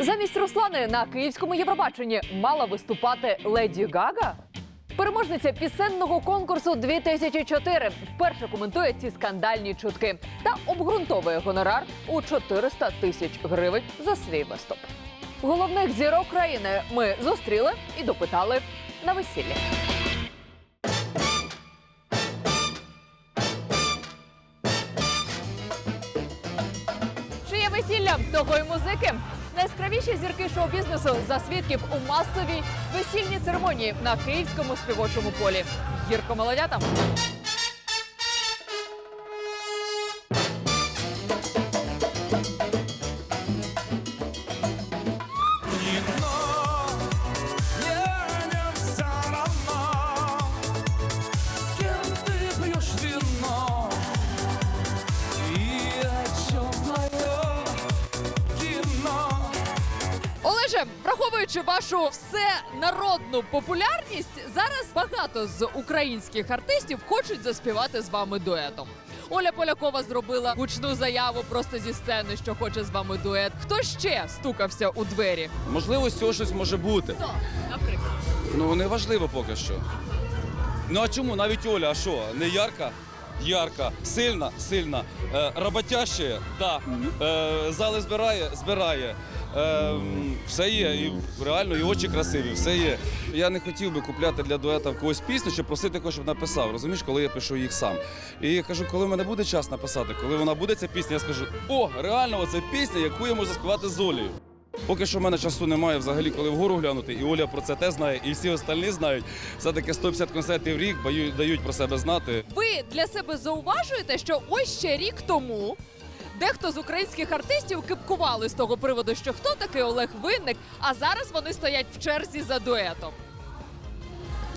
Замість Руслани на київському Євробаченні мала виступати Леді Гага. Переможниця пісенного конкурсу 2004 вперше коментує ці скандальні чутки та обґрунтовує гонорар у 400 тисяч гривень за свій виступ. Головних зірок країни ми зустріли і допитали на весіллі. Чиє весілля того й музики. Найяскравіші зірки шоу-бізнесу за свідків у масовій весільній церемонії на київському співочому полі. Гірко молодятам. Враховуючи вашу всенародну популярність, зараз багато з українських артистів хочуть заспівати з вами дуетом. Оля Полякова зробила гучну заяву просто зі сцени, що хоче з вами дует. Хто ще стукався у двері? Можливо, з цього щось може бути. Хто, наприклад? Ну не важливо поки що. Ну а чому? Навіть Оля, а що? Не ярка? Ярка, сильна, сильна, е, роботяща, да. Е, зали збирає, збирає. Е, все є, і реально і очі красиві, все є. Я не хотів би купляти для дуета в когось пісню, чи просити когось, щоб написав. Розумієш, коли я пишу їх сам. І я кажу, коли в мене буде час написати, коли вона буде ця пісня, я скажу: о, реально, оце пісня, яку я можу заспівати з Олею. Поки що в мене часу немає взагалі, коли вгору глянути, і Оля про це те знає, і всі остальні знають. Все-таки 150 концертів в рік дають про себе знати. Ви для себе зауважуєте, що ось ще рік тому дехто з українських артистів кипкували з того приводу, що хто такий Олег Винник, а зараз вони стоять в черзі за дуетом.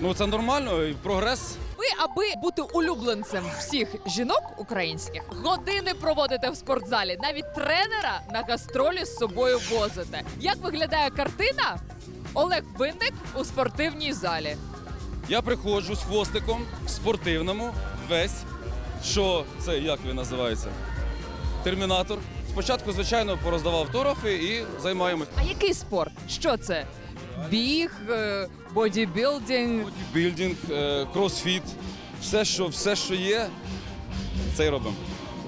Ну це нормально, і прогрес. Ви, аби бути улюбленцем всіх жінок українських, години проводите в спортзалі. Навіть тренера на гастролі з собою возите. Як виглядає картина? Олег Винник у спортивній залі. Я приходжу з хвостиком в спортивному, весь. Що це як він називається? Термінатор. Спочатку, звичайно, пороздавав торофи і займаємось. А який спорт? Що це? Біг, е, бодібілдинг. Білдинг, е, кросфіт, все, що, все, що є, це й робимо.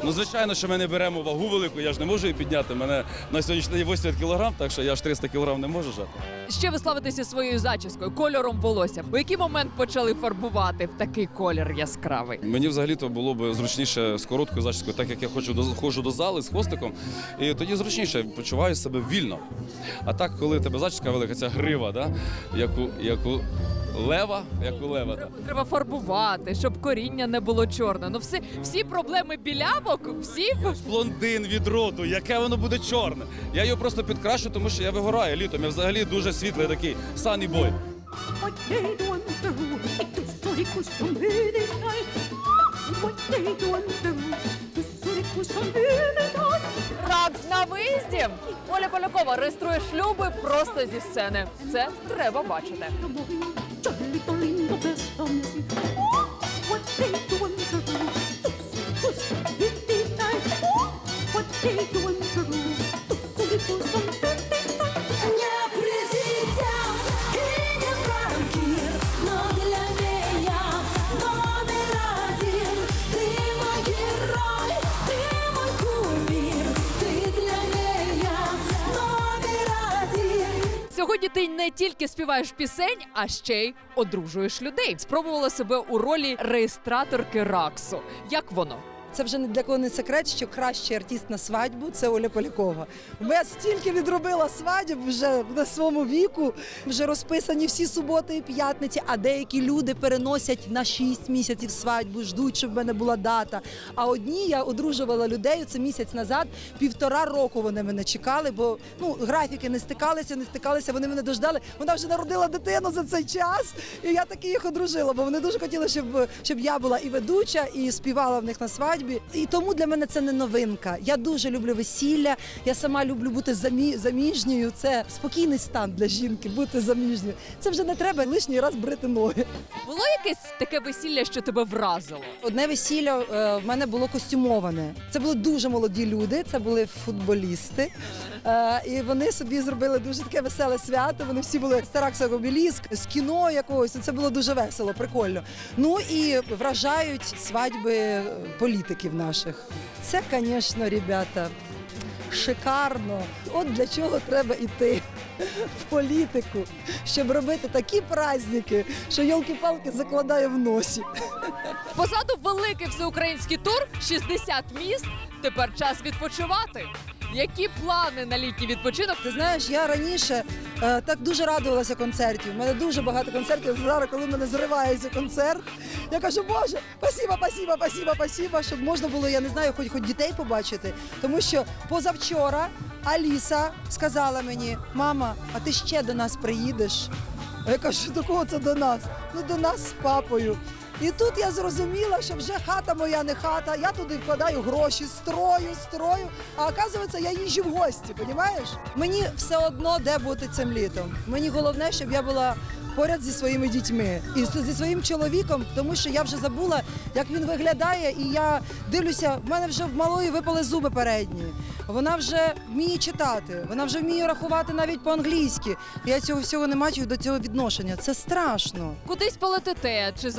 Ну, звичайно, що ми не беремо вагу велику, я ж не можу її підняти. Мене на сьогоднішній день 80 кг, так що я ж 300 кг не можу жати. Ще ви славитеся своєю зачіскою, кольором волосся. У який момент почали фарбувати в такий колір яскравий? Мені взагалі-то було б зручніше з короткою зачіскою, так як я хочу до ходжу до зали з хвостиком, і тоді зручніше почуваю себе вільно. А так, коли тебе зачіска велика, ця грива, да? як, у, як у лева, як у лева. Да? Треба фарбувати, щоб коріння не було чорне. Ну всі, всі проблеми білявок, всі в- Блондин від роду, яке воно буде чорне. Я його просто підкрашу, тому що я вигораю літом. Я взагалі дуже світлий такий сані бой. What they do from they do from. Ракс на виїзді. Оля Полякова реєструє шлюби просто зі сцени. Це треба бачити. lindo, lindo, besa-me assim. Uh, не тільки співаєш пісень, а ще й одружуєш людей. Спробувала себе у ролі реєстраторки Раксу. Як воно? Це вже для кого не секрет, що кращий артист на свадьбу це Оля Полякова. Я стільки відробила свадіб вже на своєму віку, вже розписані всі суботи і п'ятниці, а деякі люди переносять на 6 місяців свадьбу, ждуть, щоб в мене була дата. А одні я одружувала людей це місяць назад, півтора року вони мене чекали, бо ну графіки не стикалися, не стикалися. Вони мене дождали. Вона вже народила дитину за цей час, і я таки їх одружила, бо вони дуже хотіли, щоб, щоб я була і ведуча, і співала в них на свадьбі. І тому для мене це не новинка. Я дуже люблю весілля. Я сама люблю бути замі... заміжньою. Це спокійний стан для жінки, бути заміжньою. Це вже не треба лишній раз брити ноги. Було якесь таке весілля, що тебе вразило? Одне весілля е, в мене було костюмоване. Це були дуже молоді люди, це були футболісти. Е, і вони собі зробили дуже таке веселе свято. Вони всі були старакса обіліск з кіно якогось. Це було дуже весело, прикольно. Ну і вражають свадьби е, політиків наших. Це, звісно, ребята, шикарно. От для чого треба йти в політику, щоб робити такі праздники, що йолки-палки закладає в носі. Позаду великий всеукраїнський тур, 60 міст. Тепер час відпочивати. Які плани на літній відпочинок? Ти знаєш, я раніше е, так дуже радувалася концертів. У мене дуже багато концертів. Зараз, коли в мене зривається концерт, я кажу, Боже, спасіба, спасіба, спасіба, спасіба, щоб можна було, я не знаю, хоч хоч дітей побачити. Тому що позавчора Аліса сказала мені: мама, а ти ще до нас приїдеш? Я кажу, до кого це до нас? Ну до нас з папою. І тут я зрозуміла, що вже хата моя не хата. Я туди вкладаю гроші, строю, строю. А оказується, я їжджу в гості, понімаєш? Мені все одно де бути цим літом. Мені головне, щоб я була поряд зі своїми дітьми і зі своїм чоловіком, тому що я вже забула, як він виглядає, і я дивлюся, в мене вже в малої випали зуби передні. Вона вже вміє читати, вона вже вміє рахувати навіть по-англійськи. Я цього всього не маю до цього відношення. Це страшно. Кудись полетите чи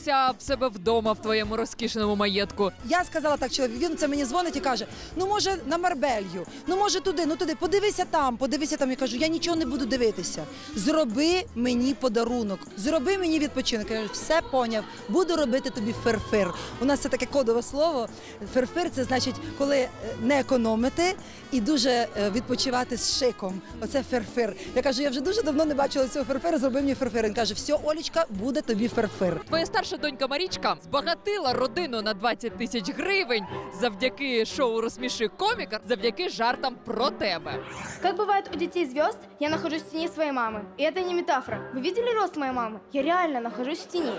залишитися в себе вдома в твоєму розкішному маєтку? Я сказала так, чоловік, він це мені дзвонить і каже: ну може на Марбелью, ну може туди, ну туди, подивися там, подивися там. Я кажу, я нічого не буду дивитися. Зроби мені подарунок, зроби мені відпочинок. Я кажу, все поняв, буду робити тобі ферфир. У нас це таке кодове слово. Ферфир це значить, коли е, не економити і дуже е, відпочивати з шиком. Оце ферфир. Я кажу, я вже дуже давно не бачила цього ферфира, зроби мені ферфир. Він каже, все, Олічка, буде тобі ферфир. Твоя старша донька Марічка збагатила родину на 20 тисяч гривень завдяки шоу Розсміши коміка, завдяки жартам про тебе. Как бывает у детей звезд, я нахожусь в тени своей мамы. И это не метафора. Вы видели рост моей мамы? Я реально нахожусь в тени.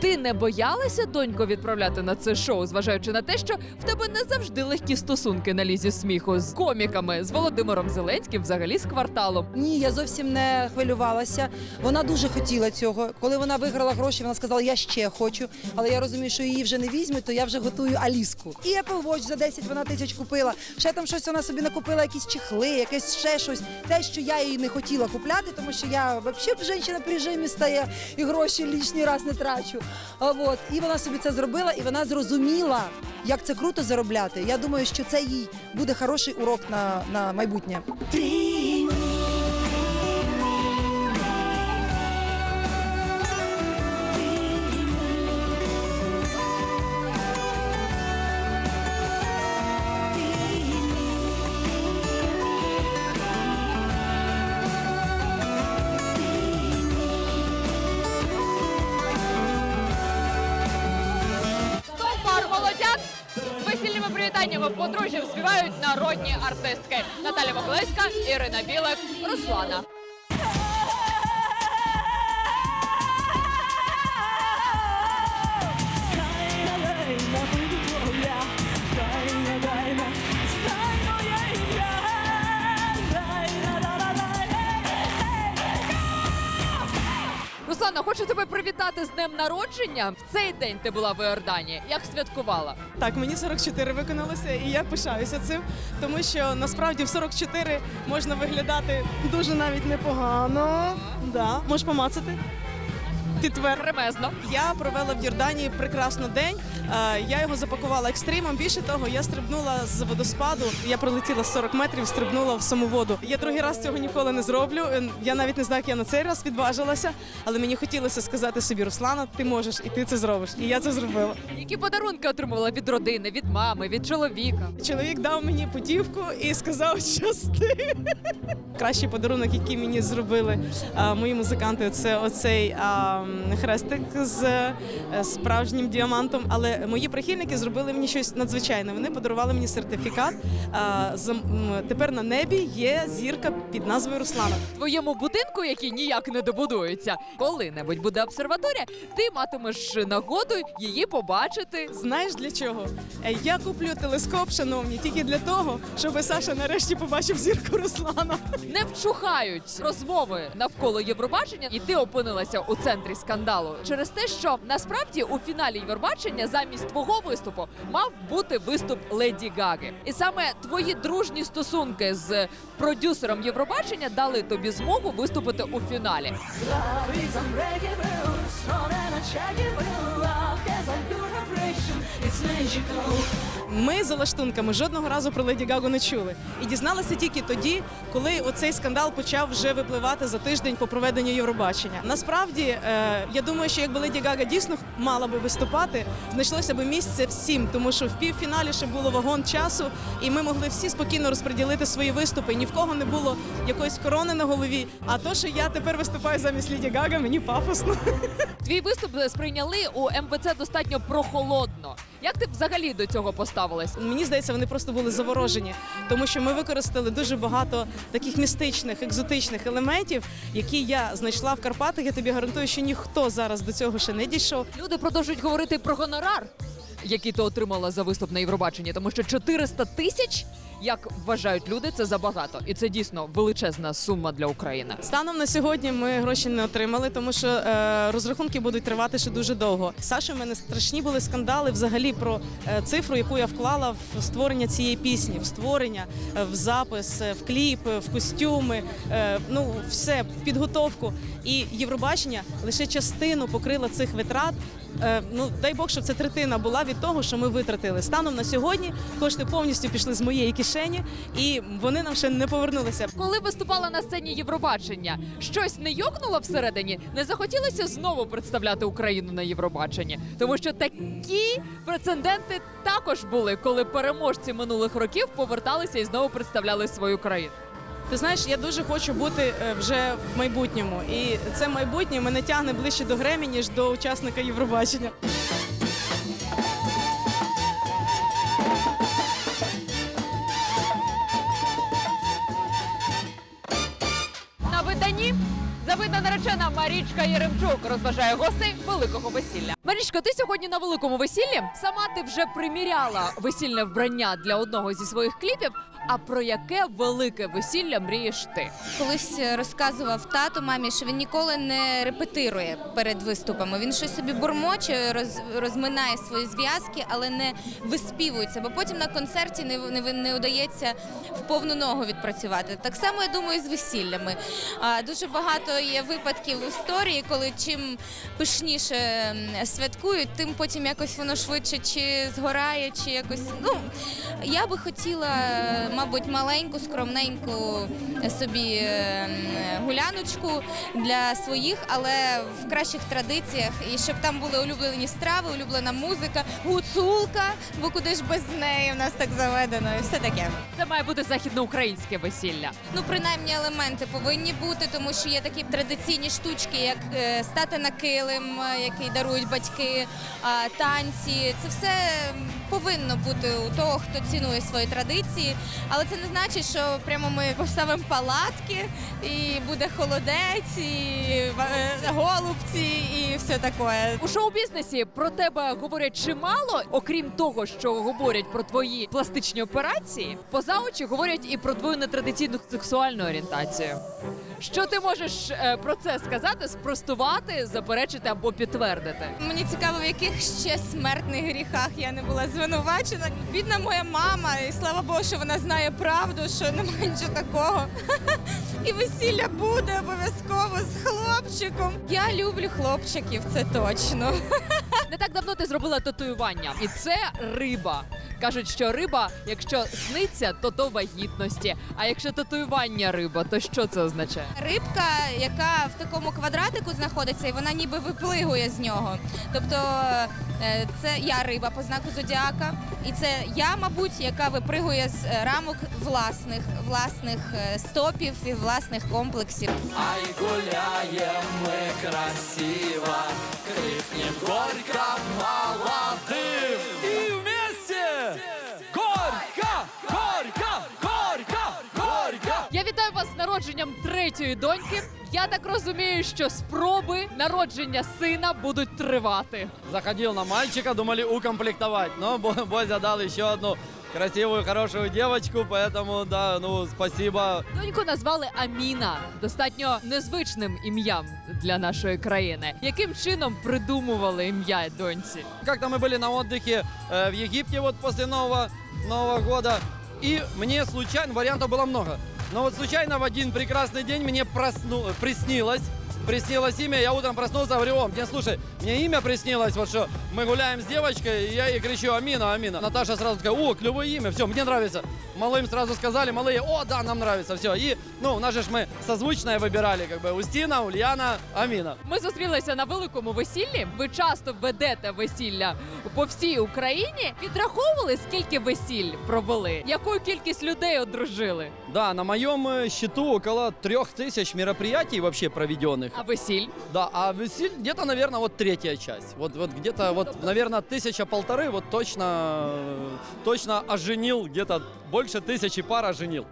Ти не боялася доньку відправляти на це шоу, зважаючи на те, що в тебе не завжди легкі стосунки на лізі сміху з коміками, з Володимиром Зеленським, взагалі з кварталом. Ні, я зовсім не хвилювалася. Вона дуже хотіла цього. Коли вона виграла гроші, вона сказала, я ще хочу. Але я розумію, що її вже не візьмуть, то я вже готую Аліску. І Apple Watch за 10 вона тисяч купила. Ще там щось вона собі накупила, якісь чехли, якесь ще щось. Те, що я їй не хотіла купляти, тому що я взагалі жінка при режимі стає і гроші лишній раз не трачу. А от і вона собі це зробила, і вона зрозуміла, як це круто заробляти. Я думаю, що це їй буде хороший урок на, на майбутнє. Подружжям співають народні артистки Наталя Могилевська, Ірина Білик, Руслана. Хочу тебе привітати з днем народження. В цей день ти була в Іорданії. Як святкувала? Так, мені 44 виконалося, і я пишаюся цим, тому що насправді в 44 можна виглядати дуже навіть непогано. Да. Можеш помацати? Підтвер. Ремезно. Я провела в Йорданії прекрасно день. Е, Я його запакувала екстримом. Більше того, я стрибнула з водоспаду. Я пролетіла 40 метрів, стрибнула в саму воду. Я другий раз цього ніколи не зроблю. Е, Я навіть не знаю, як я на цей раз відважилася, але мені хотілося сказати собі, Руслана, ти можеш, і ти це зробиш. І я це зробила. Які подарунки отримувала від родини, від мами, від чоловіка? Чоловік дав мені путівку і сказав, щасти. Кращий подарунок, який мені зробили а, мої музиканти, це оцей а, хрестик з е, справжнім діамантом. Але мої прихильники зробили мені щось надзвичайне. Вони подарували мені сертифікат. Тепер на небі є зірка під назвою Руслана. В твоєму будинку, який ніяк не добудується, коли-небудь буде обсерваторія, ти матимеш нагоду її побачити. Знаєш для чого? Е, Я куплю телескоп, шановні, тільки для того, щоб Саша нарешті побачив зірку Руслана. Не вчухають розмови навколо Євробачення, і ти опинилася у центрі скандалу через те, що насправді у фіналі Євробачення замість твого виступу мав бути виступ Леді Гаги. І саме твої дружні стосунки з продюсером Євробачення дали тобі змогу виступити у фіналі. Ми за лаштунками жодного разу про Леді Гагу не чули. І дізналися тільки тоді, коли оцей скандал почав вже випливати за тиждень по проведенню Євробачення. Насправді, е, я думаю, що якби Леді Гага дійсно мала би виступати, знайшлося б місце всім, тому що в півфіналі ще було вагон часу, і ми могли всі спокійно розподілити свої виступи. Ні в кого не було якоїсь корони на голові. А то, що я тепер виступаю замість Леді Гага, мені пафосно. Твій виступ сприйняли у МВЦ достатньо прохолодно. Як ти взагалі до цього поставилась? Мені здається, вони просто були заворожені, тому що ми використали дуже багато таких містичних, екзотичних елементів, які я знайшла в Карпатах. Я тобі гарантую, що ніхто зараз до цього ще не дійшов. Люди продовжують говорити про гонорар, який ти отримала за виступ на Євробаченні, тому що 400 тисяч, як вважають люди, це забагато, і це дійсно величезна сума для України. Станом на сьогодні ми гроші не отримали, тому що е, розрахунки будуть тривати ще дуже довго. Саша, в мене страшні були скандали взагалі про е, цифру, яку я вклала в створення цієї пісні, в створення, е, в запис, е, в кліп, е, в костюми, е, ну все в підготовку. І Євробачення лише частину покрила цих витрат. Е, ну дай Бог, щоб це третина була від того, що ми витратили. Станом на сьогодні кошти повністю пішли з моєї кишені, і вони нам ще не повернулися. Коли виступала на сцені Євробачення, щось не йокнуло всередині, не захотілося знову представляти Україну на Євробаченні, тому що такі прецеденти також були, коли переможці минулих років поверталися і знову представляли свою країну. Ти знаєш, я дуже хочу бути е, вже в майбутньому, і це майбутнє мене тягне ближче до Гремі, ніж до учасника Євробачення. На виданні завидна наречена Марічка Єремчук розважає гостей великого весілля. Марічко, ти сьогодні на великому весіллі. Сама ти вже приміряла весільне вбрання для одного зі своїх кліпів. А про яке велике весілля мрієш ти? Колись е, розказував тато мамі, що він ніколи не репетирує перед виступами. Він щось собі бурмоче, роз, розминає свої зв'язки, але не виспівується, бо потім на концерті не, не, не удається в повну ногу відпрацювати. Так само я думаю з весіллями. А, дуже багато є випадків в історії, коли чим пишніше святкують, тим потім якось воно швидше чи згорає, чи якось. Ну я би хотіла, мабуть, маленьку, скромненьку собі е, гуляночку для своїх, але в кращих традиціях, і щоб там були улюблені страви, улюблена музика, гуцулка, бо куди ж без неї в нас так заведено, і все таке. Це має бути західноукраїнське весілля. Ну, принаймні, елементи повинні бути, тому що є такі традиційні штучки, як е, стати на килим, е, який дарують батьки, танці. Це все повинно бути у того, хто цінує свої традиції. Але це не значить, що прямо ми поставимо палатки, і буде холодець, і е, голубці, і все таке. У шоу-бізнесі про тебе говорять чимало, окрім того, що говорять про твої пластичні операції, поза очі говорять і про твою нетрадиційну сексуальну орієнтацію. Що ти можеш е, про це сказати, спростувати, заперечити або підтвердити? Мені цікаво, в яких ще смертних гріхах я не була звинувачена. Бідна моя мама, і слава Богу, що вона знає правду, що немає нічого такого. І весілля буде обов'язково з хлопчиком. Я люблю хлопчиків, це точно. Не так давно ти зробила татуювання, і це риба. Кажуть, що риба, якщо сниться, то то вагітності. А якщо татуювання риба, то що це означає? Рибка, яка в такому квадратику знаходиться, і вона ніби виплигує з нього. Тобто це я риба по знаку зодіака, і це я, мабуть, яка випригує з е, рамок власних, власних е, стопів і власних комплексів. Ай, гуляем ми красиво, крикнем горько молодым. І вместе народженням третьої доньки. Я так розумію, що спроби народження сина будуть тривати. Заходил на мальчика, думали укомплектовать, но Бо- Бозя дал еще одну красивую, хорошую девочку, поэтому, да, ну, спасибо. Доньку назвали Аміна, достатньо незвичним ім'ям для нашої країни. Яким чином придумували ім'я доньці? Как-то мы были на отдыхе э, в Египте вот после Нового, Нового года, и мне случайно, вариантов было много, но вот случайно в один прекрасный день мне просну, приснилось, приснилось имя, я утром проснулся, говорю, о, мне, слушай, мне имя приснилось, вот что, мы гуляем с девочкой, и я ей кричу, Амина, Амина. Наташа сразу такая, о, клевое имя, все, мне нравится. Малым сразу сказали, малые, о, да, нам нравится, все. И, ну, у нас же ж мы созвучное выбирали, как бы, Устина, Ульяна, Амина. Ми зустрілися на великому весіллі. Ви часто ведете весілля по всій Україні. Підраховували, скільки весіль провели? Яку кількість людей одружили? Да, на моем э, счету около трех тысяч мероприятий вообще проведенных. А весіль? Да, а весіль где-то, наверное, вот третья часть. Вот, вот где-то, вот, наверное, тысяча-полторы, вот точно, э, точно оженил, где-то больше тысячи пар оженил.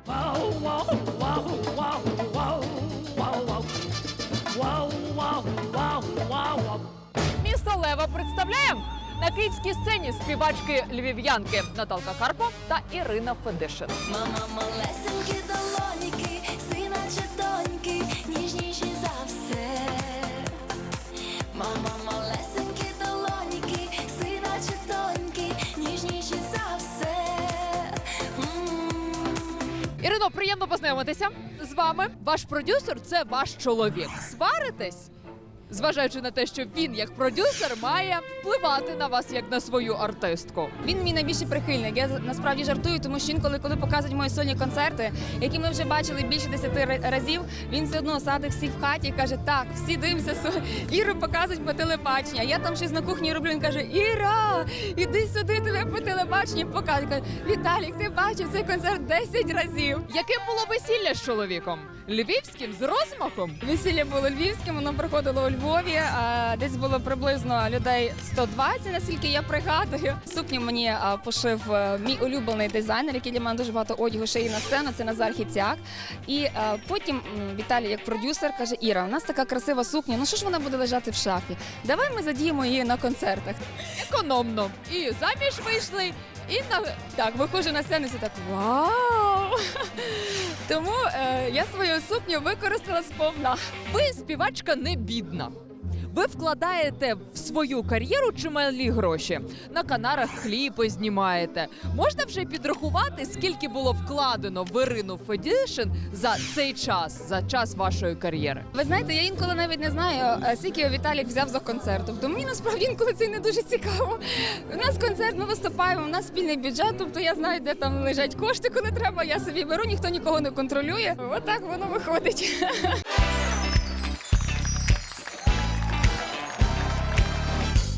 Місто Лева представляє на київській сцені співачки львів'янки Наталка Карпо та Ірина Федишин. Мама малесенькі долоніки, Ірино, приємно познайомитися з вами. Ваш продюсер це ваш чоловік. Сваритесь? Зважаючи на те, що він як продюсер має впливати на вас як на свою артистку. Він мій найбільший прихильник. Я насправді жартую, тому що інколи, коли показують мої сольні концерти, які ми вже бачили більше десяти разів, він все одно садить всіх в хаті і каже: Так, всі дивимося, Іру показують по телебаченню. А я там щось на кухні роблю. Він каже: Іра, іди сюди, тебе по телебаченню показують. Каже, Віталік, ти бачив цей концерт 10 разів. Яким було весілля з чоловіком? Львівським з розмахом? Весілля було львівським, воно проходило у Львові. А, Десь було приблизно людей 120, наскільки я пригадую. Сукню мені пошив е, мій улюблений дизайнер, який для мене дуже багато одягу ще і на сцену. Це Назар Хіцяк. І е, потім Віталій, як продюсер, каже: Іра, у нас така красива сукня. Ну що ж вона буде лежати в шафі? Давай ми задіємо її на концертах. Економно. І заміж вийшли, і на Так, виходжу на сцену, і так вау! Тому е, я свою сукню використала сповна. ви співачка не бідна. Ви вкладаєте в свою кар'єру чималі гроші. На канарах кліпи знімаєте. Можна вже підрахувати, скільки було вкладено в Ірину Федішин за цей час, за час вашої кар'єри. Ви знаєте, я інколи навіть не знаю, е, скільки Віталік взяв за концерт. Тобто мені насправді інколи це не дуже цікаво. У нас концерт, ми виступаємо, у нас спільний бюджет, тобто я знаю, де там лежать кошти, коли треба. Я собі беру, ніхто нікого не контролює. Отак воно виходить.